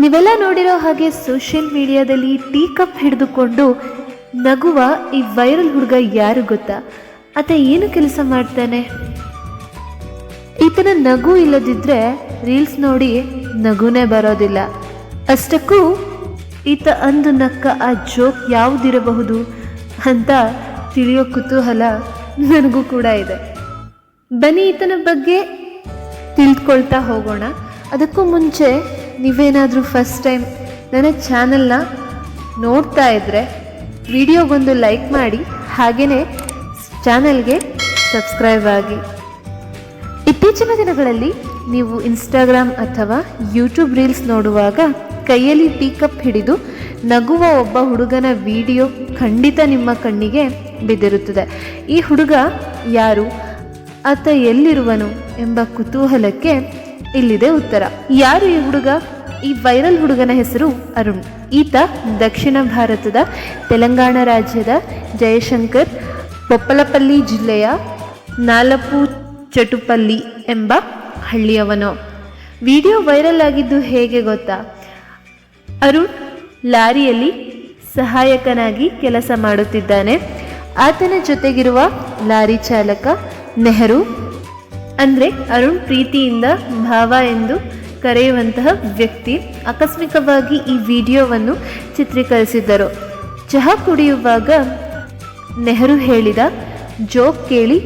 ನೀವೆಲ್ಲ ನೋಡಿರೋ ಹಾಗೆ ಸೋಷಿಯಲ್ ಮೀಡಿಯಾದಲ್ಲಿ ಟೀ ಕಪ್ ಹಿಡಿದುಕೊಂಡು ನಗುವ ಈ ವೈರಲ್ ಹುಡುಗ ಯಾರು ಗೊತ್ತಾ? ಆತ ಏನು ಕೆಲಸ ಮಾಡ್ತಾನೆ? ಈತನ ನಗು ಇಲ್ಲದಿದ್ದರೆ ರೀಲ್ಸ್ ನೋಡಿ ನಗುನೇ ಬರೋದಿಲ್ಲ. ಅಷ್ಟಕ್ಕೂ ಈತ ಅಂದು ನಕ್ಕ ಆ ಜೋಕ್ ಯಾವುದಿರಬಹುದು ಅಂತ ತಿಳಿಯೋ ಕುತೂಹಲ ನನಗೂ ಕೂಡ ಇದೆ. ಬನ್ನಿ ಈತನ ಬಗ್ಗೆ ತಿಳ್ಕೊಳ್ತಾ ಹೋಗೋಣ. ಅದಕ್ಕೂ ಮುಂಚೆ ನೀವೇನಾದರೂ ಫಸ್ಟ್ ಟೈಮ್ ನನ್ನ ಚಾನಲ್ನ ನೋಡ್ತಾ ಇದ್ದರೆ ವಿಡಿಯೋಗೊಂದು ಲೈಕ್ ಮಾಡಿ ಹಾಗೆಯೇ ಚಾನಲ್ಗೆ ಸಬ್ಸ್ಕ್ರೈಬ್ ಆಗಿ. ಇತ್ತೀಚಿನ ದಿನಗಳಲ್ಲಿ ನೀವು ಇನ್ಸ್ಟಾಗ್ರಾಮ್ ಅಥವಾ ಯೂಟ್ಯೂಬ್ ರೀಲ್ಸ್ ನೋಡುವಾಗ ಕೈಯಲ್ಲಿ ಟೀ ಕಪ್ ಹಿಡಿದು ನಗುವ ಒಬ್ಬ ಹುಡುಗನ ವಿಡಿಯೋ ಖಂಡಿತ ನಿಮ್ಮ ಕಣ್ಣಿಗೆ ಬಿದ್ದಿರುತ್ತದೆ. ಈ ಹುಡುಗ ಯಾರು, ಆತ ಎಲ್ಲಿರುವನು ಎಂಬ ಕುತೂಹಲಕ್ಕೆ ಇಲ್ಲಿದೆ ಉತ್ತರ. ಯಾರು ಈ ಹುಡುಗ? ಈ ವೈರಲ್ ಹುಡುಗನ ಹೆಸರು ಅರುಣ್. ಈತ ದಕ್ಷಿಣ ಭಾರತದ ತೆಲಂಗಾಣ ರಾಜ್ಯದ ಜಯಶಂಕರ್, ಪೊಪ್ಪಲಪಲ್ಲಿ ಜಿಲ್ಲೆಯ ನಾಲಪು ಚಟುಪಲ್ಲಿ ಎಂಬ ಹಳ್ಳಿಯವನು. ವಿಡಿಯೋ ವೈರಲ್ ಆಗಿದ್ದು ಹೇಗೆ ಗೊತ್ತಾ? ಅರುಣ್ ಲಾರಿಯಲ್ಲಿ ಸಹಾಯಕನಾಗಿ ಕೆಲಸ ಮಾಡುತ್ತಿದ್ದಾನೆ. ಆತನ ಜೊತೆಗಿರುವ ಲಾರಿ ಚಾಲಕ ನೆಹರು ಅಂದರೆ ಅರುಣ್ ಪ್ರೀತಿಯಿಂದ ಭಾವ ಎಂದು ಕರೆಯುವಂತಹ ವ್ಯಕ್ತಿ ಆಕಸ್ಮಿಕವಾಗಿ ಈ ವಿಡಿಯೋವನ್ನು ಚಿತ್ರೀಕರಿಸಿದ್ದರು. ಚಹಾ ಕುಡಿಯುವಾಗ ನೆಹರು ಹೇಳಿದ ಜೋಕ್ ಕೇಳಿ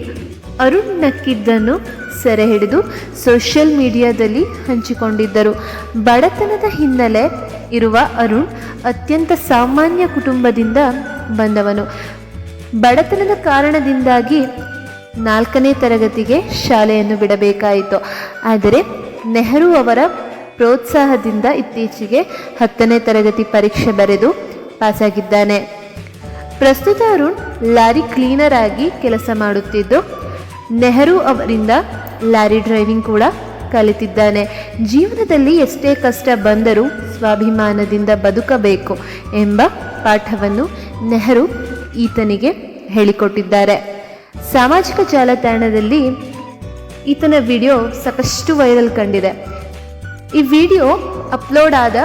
ಅರುಣ್ ನಕ್ಕಿದ್ದನ್ನು ಸೆರೆ ಹಿಡಿದು ಸೋಷಿಯಲ್ ಮೀಡಿಯಾದಲ್ಲಿ ಹಂಚಿಕೊಂಡಿದ್ದರು. ಬಡತನದ ಹಿನ್ನೆಲೆ ಇರುವ ಅರುಣ್ ಅತ್ಯಂತ ಸಾಮಾನ್ಯ ಕುಟುಂಬದಿಂದ ಬಂದವನು. ಬಡತನದ ಕಾರಣದಿಂದಾಗಿ ನಾಲ್ಕನೇ ತರಗತಿಗೆ ಶಾಲೆಯನ್ನು ಬಿಡಬೇಕಾಯಿತು. ಆದರೆ ನೆಹರು ಅವರ ಪ್ರೋತ್ಸಾಹದಿಂದ ಇತ್ತೀಚೆಗೆ ಹತ್ತನೇ ತರಗತಿ ಪರೀಕ್ಷೆ ಬರೆದು ಪಾಸಾಗಿದ್ದಾನೆ. ಪ್ರಸ್ತುತ ಅರುಣ್ ಲಾರಿ ಕ್ಲೀನರ್ ಆಗಿ ಕೆಲಸ ಮಾಡುತ್ತಿದ್ದು, ನೆಹರು ಅವರಿಂದ ಲಾರಿ ಡ್ರೈವಿಂಗ್ ಕೂಡ ಕಲಿತಿದ್ದಾನೆ. ಜೀವನದಲ್ಲಿ ಎಷ್ಟೇ ಕಷ್ಟ ಬಂದರೂ ಸ್ವಾಭಿಮಾನದಿಂದ ಬದುಕಬೇಕು ಎಂಬ ಪಾಠವನ್ನು ನೆಹರು ಈತನಿಗೆ ಹೇಳಿಕೊಟ್ಟಿದ್ದಾರೆ. ಸಾಮಾಜಿಕ ಜಾಲತಾಣದಲ್ಲಿ ಈತನ ವಿಡಿಯೋ ಸಾಕಷ್ಟು ವೈರಲ್ ಕಂಡಿದೆ. ಈ ವಿಡಿಯೋ ಅಪ್ಲೋಡ್ ಆದ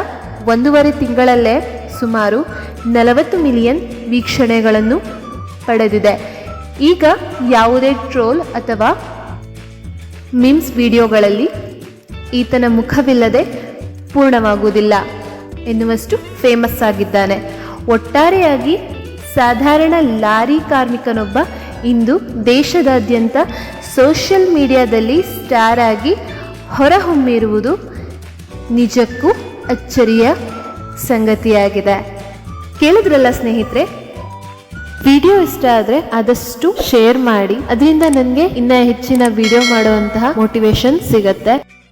ಒಂದೂವರೆ ತಿಂಗಳಲ್ಲೇ ಸುಮಾರು ನಲವತ್ತು ಮಿಲಿಯನ್ ವೀಕ್ಷಣೆಗಳನ್ನು ಪಡೆದಿದೆ. ಈಗ ಯಾವುದೇ ಟ್ರೋಲ್ ಅಥವಾ ಮಿಮ್ಸ್ ವಿಡಿಯೋಗಳಲ್ಲಿ ಈತನ ಮುಖವಿಲ್ಲದೆ ಪೂರ್ಣವಾಗುವುದಿಲ್ಲ ಎನ್ನುವಷ್ಟು ಫೇಮಸ್ ಆಗಿದ್ದಾನೆ. ಒಟ್ಟಾರೆಯಾಗಿ ಸಾಧಾರಣ ಲಾರಿ ಕಾರ್ಮಿಕನೊಬ್ಬ ಇಂದು ದೇಶದಾದ್ಯಂತ ಸೋಷಿಯಲ್ ಮೀಡಿಯಾದಲ್ಲಿ ಸ್ಟಾರ್ ಆಗಿ ಹೊರಹೊಮ್ಮಿರುವುದು ನಿಜಕ್ಕೂ ಅಚ್ಚರಿಯ ಸಂಗತಿಯಾಗಿದೆ. ಕೇಳಿದ್ರಲ್ಲ ಸ್ನೇಹಿತರೆ? ವಿಡಿಯೋ ಇಷ್ಟ ಆದರೆ ಆದಷ್ಟು ಶೇರ್ ಮಾಡಿ. ಅದರಿಂದ ನನಗೆ ಇನ್ನ ಹೆಚ್ಚಿನ ವಿಡಿಯೋ ಮಾಡುವಂತಹ ಮೋಟಿವೇಶನ್ ಸಿಗತ್ತೆ.